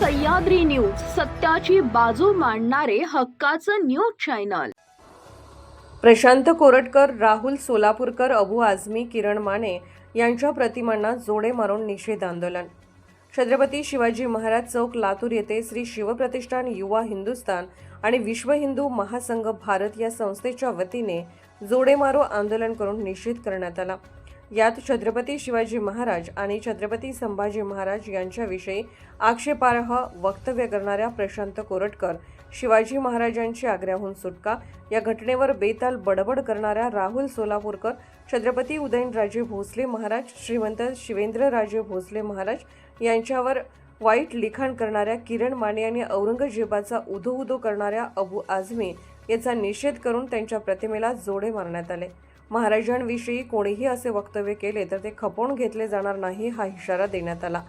Sahyadri news सत्याची बाजू मांडणारे हक्काचं न्यूज चॅनल. प्रशांत कोरटकर राहुल सोलापूरकर अबू आझमी किरण माने यांच्या प्रतिमांना जोडे मारून निषेध आंदोलन. छत्रपती शिवाजी महाराज चौक लातूर येथे श्री शिवप्रतिष्ठान युवा हिंदुस्थान आणि विश्व हिंदू महासंघ भारत या संस्थेच्या वतीने जोडे मारो आंदोलन करून निषेध करण्यात आला. यात छत्रपती शिवाजी महाराज आणि छत्रपती संभाजी महाराज यांच्याविषयी आक्षेपार्ह वक्तव्य करणाऱ्या प्रशांत कोरटकर शिवाजी महाराजांची आग्र्याहून सुटका या घटनेवर बेताल बडबड करणाऱ्या राहुल सोलापूरकर छत्रपती उदयनराजे भोसले महाराज श्रीमंत शिवेंद्रराजे भोसले महाराज यांच्यावर वाईट लिखाण करणाऱ्या किरण माने आणि औरंगजेबाचा उदो उदो करणाऱ्या अबू आझमी याचा निषेध करून त्यांच्या प्रतिमेला जोडे मारण्यात आले. महाराजांविषयी कोणीही असे वक्तव्य केले तर ते खपवून घेतले जाणार नाही हा इशारा देण्यात आला.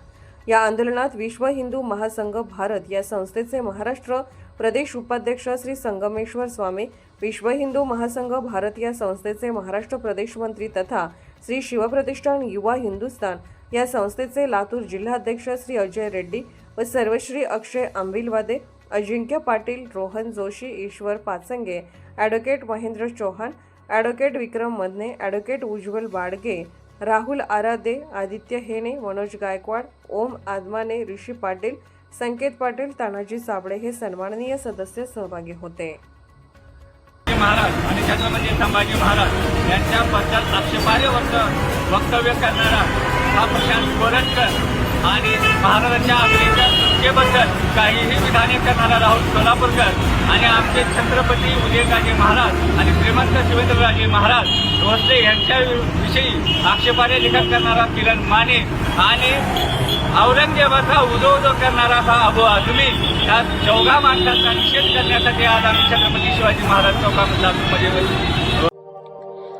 या आंदोलनात विश्व हिंदू महासंघ भारत या संस्थेचे महाराष्ट्र प्रदेश उपाध्यक्ष श्री संगमेश्वर स्वामी विश्व हिंदू महासंघ भारत या संस्थेचे महाराष्ट्र प्रदेश मंत्री तथा श्री शिवप्रतिष्ठान युवा हिंदुस्थान या संस्थेचे लातूर जिल्हाध्यक्ष श्री अजय रेड्डी व सर्वश्री Akshay Ambilwade Ajinkya Patil Rohan Joshi Ishwar Pachange advocate Mahendra Chauhan advocate Vikram Madhane advocate Ujjwal Badge Rahul Aradhe Aditya Hene Manoj Gaikwad ओम आदमाने ऋषी पाटील संकेत पाटील तानाजी साबळे हे सन्माननीय सदस्य सहभागी होते. महाराज आणि छत्रपती संभाजी महाराज यांच्याबद्दल आक्षेपार्ह वक्त वक्तव्य करणारा हा प्रशांत गोरटकर आणि महाराजांच्या आग्रेच्या सुटकेबद्दल काहीही विधाने करणारा राहुल सोलापूरकर आणि आमचे छत्रपती उदयनराजे महाराज आणि श्रीमंत शिवेंद्रराजे महाराज भोसले यांच्या विषयी आक्षेपार्ह लेखन करणारा किरण माने आणि औरंगजेबाचा उदो उदो करणारा हा अबू आझमी या चौघा माणसांचा निषेध करण्यासाठी आज आम्ही छत्रपती शिवाजी महाराज चौकामध्ये